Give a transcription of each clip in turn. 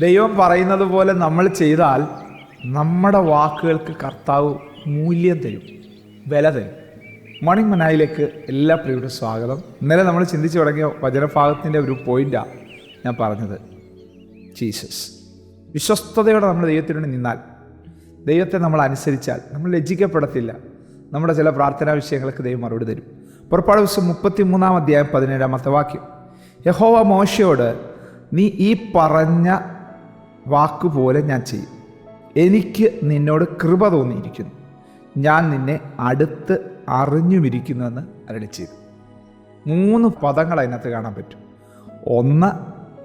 ദൈവം പറയുന്നത് പോലെ നമ്മൾ ചെയ്താൽ നമ്മുടെ വാക്കുകൾക്ക് കർത്താവ് മൂല്യം തരും വില തരും. മോർണിംഗ് മനായിലേക്ക് എല്ലാ പ്രിയുടെ സ്വാഗതം. ഇന്നലെ നമ്മൾ ചിന്തിച്ചു തുടങ്ങിയ വചനഭാഗത്തിന്റെ ഒരു പോയിന്റാണ് ഞാൻ പറഞ്ഞത്. ജീസസ്. വിശ്വസ്തയോടെ നമ്മൾ ദൈവത്തിനോട് നിന്നാൽ ദൈവത്തെ നമ്മൾ അനുസരിച്ചാൽ നമ്മൾ ലജ്ജിക്കപ്പെടത്തില്ല. നമ്മുടെ ചില പ്രാർത്ഥനാ വിഷയങ്ങൾക്ക് ദൈവം മറുപടി തരും. പുറപ്പാട് ദിവസം മുപ്പത്തി മൂന്നാം അധ്യായം പതിനേഴാമത്തെ വാക്യം. യഹോവ മോശയോട് നീ ഈ പറഞ്ഞ വാക്കുപോലെ ഞാൻ ചെയ്യും. എനിക്ക് നിന്നോട് കൃപ തോന്നിയിരിക്കുന്നു. ഞാൻ നിന്നെ അടുത്ത് അറിഞ്ഞുമിരിക്കുന്നുവെന്ന് അരളി ചെയ്തു. മൂന്ന് പദങ്ങൾ അതിനകത്ത് കാണാൻ പറ്റും. ഒന്ന്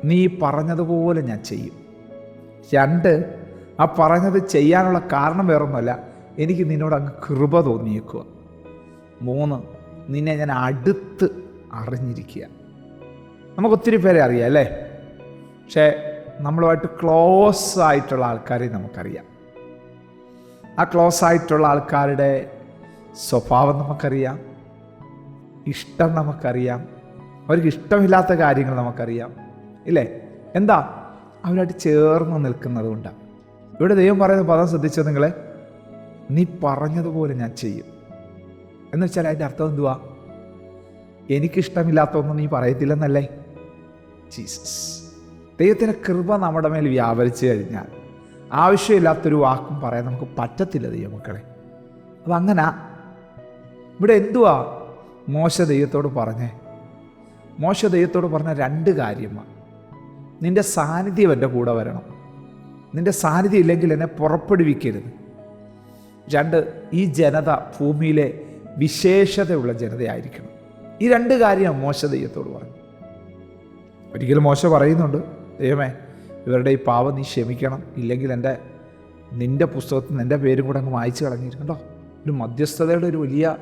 നീ പറഞ്ഞതുപോലെ ഞാൻ ചെയ്യും. രണ്ട് ആ പറഞ്ഞത് ചെയ്യാനുള്ള കാരണം വേറൊന്നുമല്ല. എനിക്ക് നിന്നോട് അങ്ങ് കൃപ തോന്നിയേക്കുക മൂന്ന് നിന്നെ ഞാൻ അടുത്ത് അറിഞ്ഞിരിക്കുക. നമുക്ക് ഒത്തിരി പേരെ അറിയാം അല്ലേ? പക്ഷേ നമ്മളുമായിട്ട് ക്ലോസ് ആയിട്ടുള്ള ആൾക്കാരെ നമുക്കറിയാം. ആ ക്ലോസ് ആയിട്ടുള്ള ആൾക്കാരുടെ സ്വഭാവം നമുക്കറിയാം. ഇഷ്ടം നമുക്കറിയാം. അവർക്ക് ഇഷ്ടമില്ലാത്ത കാര്യങ്ങൾ നമുക്കറിയാം. ഇല്ലേ? എന്താ? അവരായിട്ട് ചേർന്ന് നിൽക്കുന്നത് കൊണ്ടാണ് ഇവിടെ ദൈവം പറയുന്ന പദം ശ്രദ്ധിച്ചോ നിങ്ങളെ? നീ പറഞ്ഞതുപോലെ ഞാൻ ചെയ്യും. എന്ന് വെച്ചാൽ അതിന്റെ അർത്ഥം എന്തുവാ? എനിക്കിഷ്ടമില്ലാത്തൊന്നും നീ പറയത്തില്ലെന്നല്ലേ? ജീസസ്. ദൈവത്തിന്റെ കൃപ നമ്മുടെ മേൽ വ്യാപരിച്ചു കഴിഞ്ഞാൽ ആവശ്യമില്ലാത്തൊരു വാക്കും പറയാൻ നമുക്ക് പറ്റത്തില്ല ദൈവമക്കളെ. അപ്പം അങ്ങനെ ഇവിടെ എന്തുവാ മോശ ദൈവത്തോട് പറഞ്ഞേ? മോശ ദൈവത്തോട് പറഞ്ഞ രണ്ട് കാര്യമാണ് നിന്റെ സാന്നിധ്യം എന്റെ കൂടെ വരണം. നിന്റെ സാന്നിധ്യം ഇല്ലെങ്കിൽ എന്നെ പുറപ്പെടുവിക്കരുത്. രണ്ട് ഈ ജനത ഭൂമിയിലെ വിശേഷതയുള്ള ജനതയായിരിക്കണം. ഈ രണ്ട് കാര്യമാണ് മോശ ദൈവത്തോട് പറഞ്ഞു ഒരിക്കലും മോശ പറയുന്നുണ്ട്. ദൈവമേ ഇവരുടെ ഈ പാവം നീ ക്ഷമിക്കണം. ഇല്ലെങ്കിൽ എന്റെ നിന്റെ പുസ്തകത്തിൽ നിന്ന് എന്റെ പേരും കൂടെ അങ്ങ് വായിച്ചു കളഞ്ഞിരിക്കണ്ടോ ഒരു മധ്യസ്ഥതയുടെ ഒരു വലിയ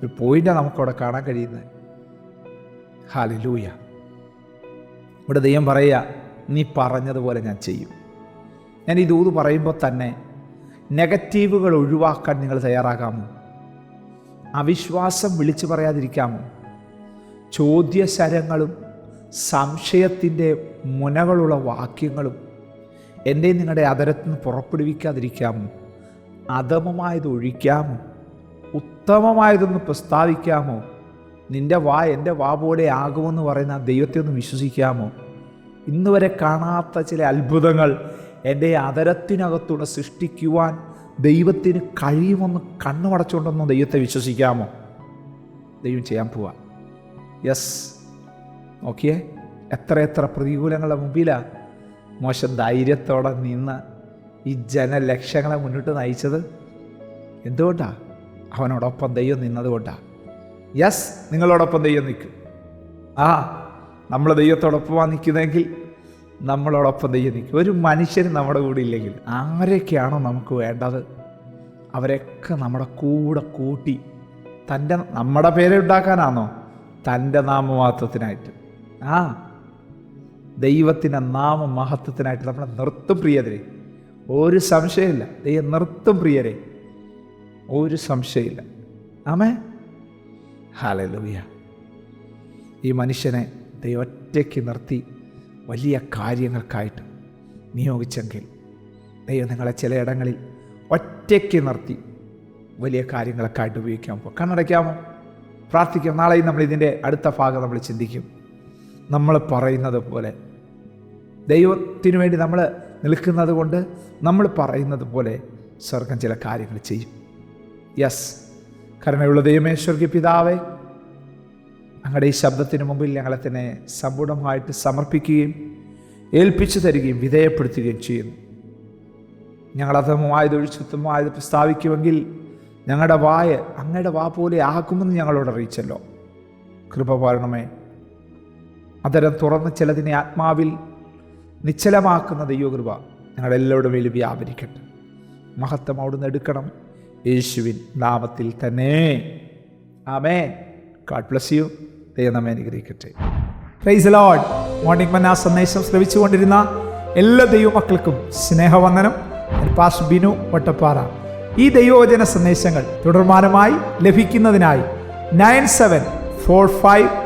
ഒരു പോയിന്റാണ് നമുക്കവിടെ കാണാൻ കഴിയുന്നത്. ഹാലിലൂയ ഇവിടെ ദൈവം പറയുക നീ പറഞ്ഞതുപോലെ ഞാൻ ചെയ്യും. ഞാൻ ഈ ദൂത് പറയുമ്പോൾ തന്നെ നെഗറ്റീവുകൾ ഒഴിവാക്കാൻ നിങ്ങൾ തയ്യാറാകാമോ? അവിശ്വാസം വിളിച്ചു പറയാതിരിക്കാമോ? ചോദ്യശരങ്ങളും സംശയത്തിന്റെ മുനകളുള്ള വാക്യങ്ങളും എന്റെ നിങ്ങളുടെ അതരത്തിൽ നിന്ന് പുറപ്പെടുവിക്കാതിരിക്കാമോ അധമമായത് ഒഴിക്കാമോ ഉത്തമമായതൊന്ന് പ്രസ്താവിക്കാമോ? നിന്റെ വാ എന്റെ വാ പോലെ ആകുമെന്ന് പറയുന്ന ദൈവത്തെ ഒന്ന് വിശ്വസിക്കാമോ? ഇന്ന് വരെ കാണാത്ത ചില അത്ഭുതങ്ങൾ എന്റെ അതരത്തിനകത്തൂടെ സൃഷ്ടിക്കുവാൻ ദൈവത്തിന് കഴിയുമെന്ന് കണ്ണുമടച്ചുകൊണ്ടൊന്നും ദൈവത്തെ വിശ്വസിക്കാമോ? ദൈവം ചെയ്യാൻ പോവാ. യെസ് നോക്കിയേ എത്ര പ്രതികൂലങ്ങളുടെ മുമ്പിലാണ് മോശം ധൈര്യത്തോടെ നിന്ന് ഈ ജനലക്ഷങ്ങളെ മുന്നിട്ട് നയിച്ചത്. എന്തുകൊണ്ടാണ് അവനോടൊപ്പം ദൈവം നിന്നതുകൊണ്ടാണ് യെസ് നിങ്ങളോടൊപ്പം ദൈവം നിൽക്കും. ആ നമ്മൾ ദൈവത്തോടൊപ്പമാണ് നിൽക്കുന്നതെങ്കിൽ നമ്മളോടൊപ്പം ദൈവം നിൽക്കും. ഒരു മനുഷ്യൻ നമ്മുടെ കൂടെ ഇല്ലെങ്കിൽ ആരൊക്കെയാണോ നമുക്ക് വേണ്ടത്? അവരൊക്കെ നമ്മുടെ കൂടെ കൂട്ടി തന്റെ നമ്മുടെ പേരുണ്ടാക്കാനാണോ തന്റെ നാമമഹത്വത്തിനായിട്ട് ആ. ദൈവത്തിന്റെ നാമ മഹത്വത്തിനായിട്ട് നമ്മളെ നിർത്തും പ്രിയതരെ ഒരു സംശയമില്ല. ദൈവം നിർത്തും പ്രിയരെ. ഒരു സംശയമില്ല. ആമേ ഹാലലുയ ഈ മനുഷ്യനെ ദൈവം ഒറ്റയ്ക്ക് നിർത്തി വലിയ കാര്യങ്ങൾക്കായിട്ട് നിയോഗിച്ചെങ്കിൽ ദൈവം നിങ്ങളെ ചിലയിടങ്ങളിൽ ഒറ്റയ്ക്ക് നിർത്തി വലിയ കാര്യങ്ങളൊക്കെ ആയിട്ട് ഉപയോഗിക്കാൻ പോകും. കണ്ണടയ്ക്കാമോ? പ്രാർത്ഥിക്കാം. നാളെയും നമ്മൾ ഇതിന്റെ അടുത്ത ഭാഗം നമ്മൾ ചിന്തിക്കും. നമ്മൾ പറയുന്നത് പോലെ. ദൈവത്തിനു വേണ്ടി നമ്മൾ നിൽക്കുന്നത് കൊണ്ട് നമ്മൾ പറയുന്നത് പോലെ സ്വർഗം ചില കാര്യങ്ങൾ ചെയ്യും. യെസ് കരുണയുള്ള ദൈവമേശ്വർക്ക് പിതാവേ ഞങ്ങളുടെ ഈ ശബ്ദത്തിന് മുമ്പിൽ ഞങ്ങളെ തന്നെ സമ്പൂർണമായിട്ട് സമർപ്പിക്കുകയും ഏൽപ്പിച്ചു തരികയും വിധേയപ്പെടുത്തുകയും ചെയ്യുന്നു. ഞങ്ങൾ അധമമായത് ഒഴിച്ചുത്തമായത് പ്രസ്താവിക്കുമെങ്കിൽ ഞങ്ങളുടെ വായ അങ്ങയുടെ വാ പോലെ ആക്കുമെന്ന് ഞങ്ങളോട് അറിയിച്ചല്ലോ. കൃപ പാരണമേ അതരം തുറന്ന് ചിലതിനെ ആത്മാവിൽ നിശ്ചലമാക്കുന്ന ദൈവകൃപ ഞങ്ങളുടെ എല്ലാവരുടെ മേലും വ്യാപരിക്കട്ടെ. മഹത്വം അവിടുന്ന് എടുക്കണം. യേശുവിൻ നാമത്തിൽ തന്നെ. ആമേ ഗാഡ് ബ്ലസ് യു ദൈവം അനുഗ്രഹിക്കട്ടെ. പ്രൈസ് ലോഡ് മോർണിംഗ് മന്ന സന്ദേശം ശ്രമിച്ചുകൊണ്ടിരുന്ന എല്ലാ ദൈവമക്കൾക്കും സ്നേഹവന്ദനം. പാസ് ബിനു വട്ടപ്പാറ. ഈ ദൈവവചന സന്ദേശങ്ങൾ തുടർമാനമായി ലഭിക്കുന്നതിനായി nine seven four five